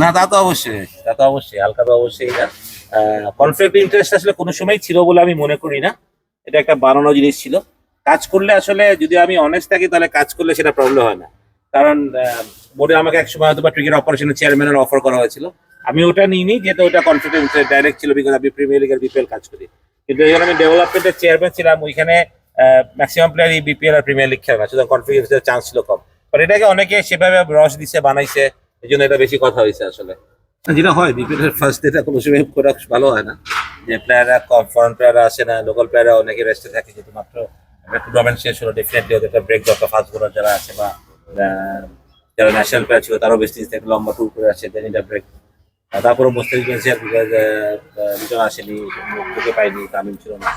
না, তা তো অবশ্যই। তা তো অবশ্যই, হালকা তো অবশ্যই না। কনফ্লিক্ট ইন্টারেস্ট আসলে কোনো সময় ছিল বলে আমি মনে করি না। এটা একটা বানানো জিনিস ছিল। কাজ করলে আসলে যদি আমি অনেস্ট থাকি, তাহলে কাজ করলে সেটা প্রবলেম হয় না। কারণ বোর্ডে আমাকে এক সময় হয়তো বা ক্রিকেট অপারেশনের চেয়ারম্যানের অফার করা হয়েছিল। আমি ওটা নিইনি, যেহেতু ওটা কনফিডেন্স ডাইরেক্ট ছিল বিকজ আমি প্রিমিয়ার লিগের বিপিএল কাজ করি। কিন্তু যখন আমি ডেভেলপমেন্টের চেয়ারম্যান ছিলাম, ওইখানে ম্যাক্সিমাম প্লেয়ারই বিপিএল আর প্রিমিয়ার লিগ খেলে না। সুতরাং কনফিডেন্সের চান্স ছিল কম। বাট এটাকে অনেকে সেভাবে রস দিছে, বানাইছে। এই জন্য এটা বেশি কথা হয়েছে আসলে। যেটা হয়, বিপিএল এর ফার্স্ট ডেটা কোনো সময় করা ভালো হয় না। যে প্লেয়াররা ফরেন প্লেয়াররা আসে না লোকাল প্লেয়াররা অনেকে রেস্টে থাকে যেহেতু মাত্র একটা টুর্নামেন্ট শেষ হলো ডেফিনেটলি ওদের একটা ব্রেক দরকার। ফাস্ট বোলার যারা আছে বা যারা ন্যাশনাল প্লেয়ার ছিল, তারাও বেশ থেকে লম্বা ট্যুর করে আসছে দেন এটা ব্রেক তারপরে মুস্তাফিজ বিন বিকজ দুজন আসেনি ওকে পাইনি, তামিম ছিল না।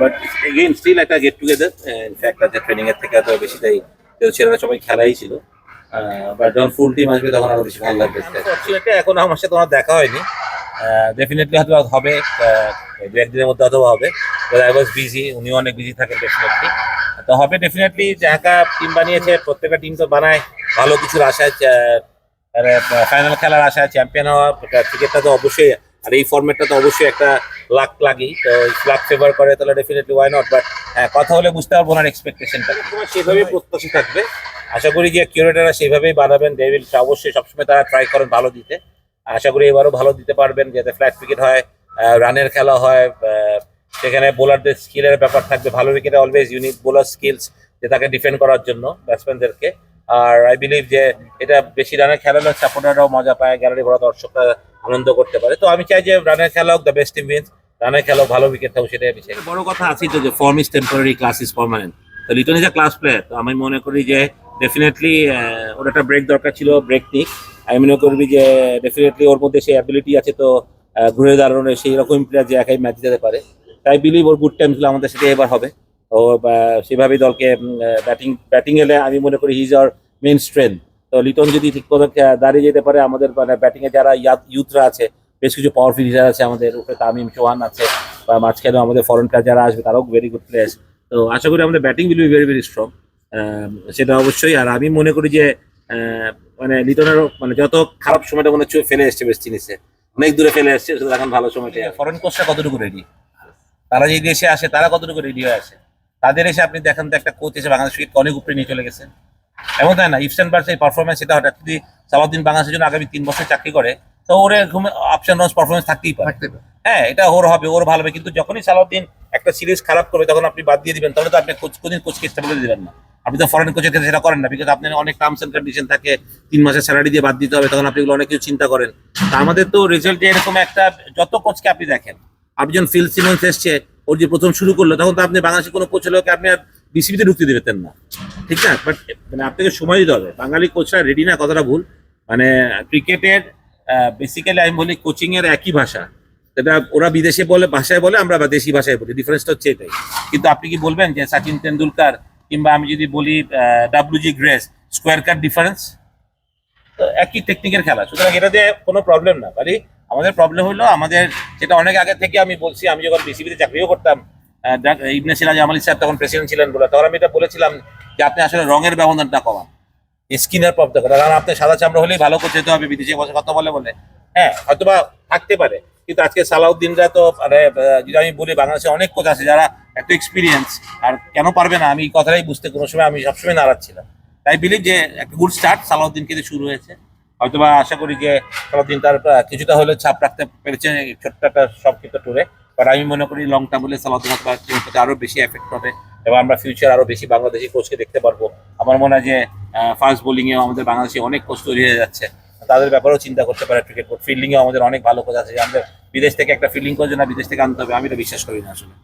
বাট এগেইন স্টিল একটা গেট টুগেদার ইনফ্যাক্ট আছে ট্রেনিং এর থেকে এত যেহেতু ছেলেরা সবাই খেলাই ছিল। বাট যখন ফুল টিম আসবে তখন আরও বেশি ভালো লাগবে এখন আমার সাথে ওনার দেখা হয়নি। ডেফিনেটলি হয়তো হবে দু একদিনের মধ্যে হয়তো হবে। আই ওয়াজ বিজি উনিও অনেক বিজি থাকেন ডেফিনেটলি তো হবে ডেফিনেটলি ঢাকা টিম বানিয়েছে প্রত্যেকটা টিম তো বানায়। ভালো কিছুর আশায় ফাইনাল খেলার আশায় চ্যাম্পিয়ন হওয়া ক্রিকেটটা তো অবশ্যই আর এই ফর্মেটটা তো অবশ্যই একটা লাক লাগি তো লাক ফেভার করে তাহলে ডেফিনেটলি ওয়াই নট বাট হ্যাঁ কথা হলে বুঝতে পারব ওনার এক্সপেকটেশনটা সেভাবেই প্রত্যাশা থাকবে। আশা করি যে কিউরেটাররা সেইভাবেই বানাবেন। ডেভিল অবশ্যই সবসময় তারা ট্রাই করেন ভালো দিতে। আশা করি এবারও ভালো দিতে পারবেন, যাতে ফ্ল্যাট উইকেট হয় রানের খেলা হয় সেখানে বোলারদের স্কিলের ব্যাপার থাকবে। ভালো উইকেটে অলওয়েজ ইউনিক বোলার স্কিলস যে তাকে ডিফেন্ড করার জন্য ব্যাটসম্যানদেরকে আর আই বিলিভ যে এটা বেশি রানের খেলা হলে সাপোর্টাররাও মজা পায় গ্যালারি ভরা দর্শকরা আনন্দ করতে পারে। তো আমি চাই যে রানের খেলা হোক দ্য বেস্ট টিম উইন্স রানের খেলা ভালো উইকেট থাকুক, সেটাই আমি চাই। বড় কথা আছে যে form is temporary class is permanent তো Liton is a class player তো আমি মনে করি যে ডেফিনেটলি ওর একটা ব্রেক দরকার ছিল ব্রেক নিক। আমি মনে করবি যে ডেফিনেটলি ওর মধ্যে সেই অ্যাবিলিটি আছে তো ঘুরে দাঁড়ানোর সেই রকম প্লেয়ার যে একাই ম্যাচ যেতে পারে। তাই বিলিভ ওর গুড টাইমগুলো আমাদের সাথে এবার হবে। ও সেভাবেই দলকে ব্যাটিং ব্যাটিং এলে আমি মনে করি হিজ আর মেন স্ট্রেংথ তো লিটন যদি ঠিক মতো দাঁড়িয়ে যেতে পারে আমাদের মানে ব্যাটিংয়ে যারা ইউথরা আছে, বেশ কিছু পাওয়ারফুল হিটার আছে আমাদের উপরে তামিম চৌহান আছে, বা মাঝখানে আমাদের ফরেন প্লেয়ার যারা আসবে, তারাও ভেরি গুড প্লেয়ার্স তো আশা করি আমাদের batting will be very very strong সেটা অবশ্যই। আর আমি মনে করি যে আহ, মানে লিটনেরও মানে যত খারাপ সময়টা মনে হচ্ছে ফেলে এসছে বেশ জিনিসে অনেক দূরে ফেলে এসছে শুধু এখন ভালো সময়টা ফরেন কোচটা কতটুকু রেডি তারা যে দেশে আসে তারা কতটুকু রেডি হয়ে আসে? তাদের এসে আপনি দেখেন তো একটা কোচ এসে বাংলাদেশ ক্রিকেট অনেক উপরে নিয়ে চলে গেছে। এমন তাই না ইফসান বার্স এই পারফরমেন্স সেটা হঠাৎ যদি সালাউদ্দিন বাংলাদেশের জন্য আগামী তিন বছর চাকরি করে তো ওর এরকম আপস অ্যান্ড পারফরমেন্স থাকতেই পারে। থাকতে পারে। হ্যাঁ এটা ওর হবে ওর ভালো হবে। কিন্তু যখনই সালাউদ্দিন একটা সিরিজ খারাপ করবে তখন আপনি বাদ দিয়ে দিবেন তাহলে তো আপনি কোচ কোনদিন কোচকে স্টেবল দিবেন না। আপনি তো ফরেন কোচের ক্ষেত্রে সেটা করেন না বিকজ আপনার অনেক টার্মস এন্ড কন্ডিশন থাকে, তিন মাসের স্যালারি দিয়ে বাদ দিতে হবে, তখন আপনি অনেক কিছু চিন্তা করেন। তা আমাদের তো রেজাল্টে এরকম একটা, যত কোচকে আপনি দেখেন আপনি যখন ফিল সিমেন্স এসছে, ওর যে প্রথম শুরু করল, তখন তো আপনি বাংলাদেশের কোনো কোচ হলে ওকে আপনি আর বিসিবিতে ঢুকতে দিবেন না। ঠিক না? বাট মানে আপনাকে সময় দিতে হবে। বাঙালি কোচরা রেডি না, কথাটা ভুল। মানে ক্রিকেটের বেসিক্যালি আমি বলি কোচিং এর একই ভাষা। সেটা ওরা বিদেশে বলে, ভাষায় বলে, আমরা দেশি ভাষায় বলি। ডিফারেন্সটা হচ্ছে এটাই। কিন্তু আপনি কি বলবেন যে সচিন তেন্ডুলকার কিংবা আমি যদি বলি W G Grace square cut difference তো একই টেকনিকের খেলা। সুতরাং এটাতে কোনো প্রবলেম না। খালি আমাদের প্রবলেম হলো, আমাদের যেটা অনেক আগে থেকে আমি বলছি, আমি যখন বিসিবিতে চাকরিও করতাম ইবনে সিরাজ আমালি স্যার তখন প্রেসিডেন্ট ছিলেন বলে, তখন আমি এটা বলেছিলাম যে আপনি আসলে রঙের ব্যবধানটা কমান। স্কিনের প্রবলেম করা কারণ আপনি সাদা চামড়া হলেই ভালো করে যেতে হবে, বিদেশে বসে কথা বলে বলে। হ্যাঁ হয়তোবা থাকতে পারে। কিন্তু আজকে সালাউদ্দিনরা তো মানে যদি আমি বলি, বাংলাদেশে অনেক কোচ আছে যারা এত এক্সপিরিয়েন্স আর কেন পারবে না? আমি এই কথাটাই বুঝতে কোনো সময় আমি সবসময় নারাজ ছিলাম। তাই বিলিভ যে একটা গুড স্টার্ট সালাউদ্দিন কিন্তু শুরু হয়েছে। হয়তোবা আশা করি যে সালাউদ্দিন তার কিছুটা হলেও ছাপ রাখতে পেরেছে ছোট্ট একটা সংক্ষিপ্ত টুরে বাট আমি মনে করি লং টার্ম বলে সালাউদ্দিন হয়তো টিমের প্রতি আরও বেশি এফেক্ট হবে এবং আমরা ফিউচার আরও বেশি বাংলাদেশি কোচকে দেখতে পারব। আমার মনে হয় যে ফাস্ট বোলিং এও আমাদের বাংলাদেশে অনেক কোচ তৈরি হয়ে যাচ্ছে। তাদের ব্যাপারেও চিন্তা করতে পারে ক্রিকেট বোর্ড ফিল্ডিং এও আমাদের অনেক ভালো কোচ আছে। আমাদের বিদেশ থেকে একটা ফিল্ডিং কোচ না, বিদেশ থেকে আনতে হবে। আমি এটা বিশ্বাস করি না আসলে।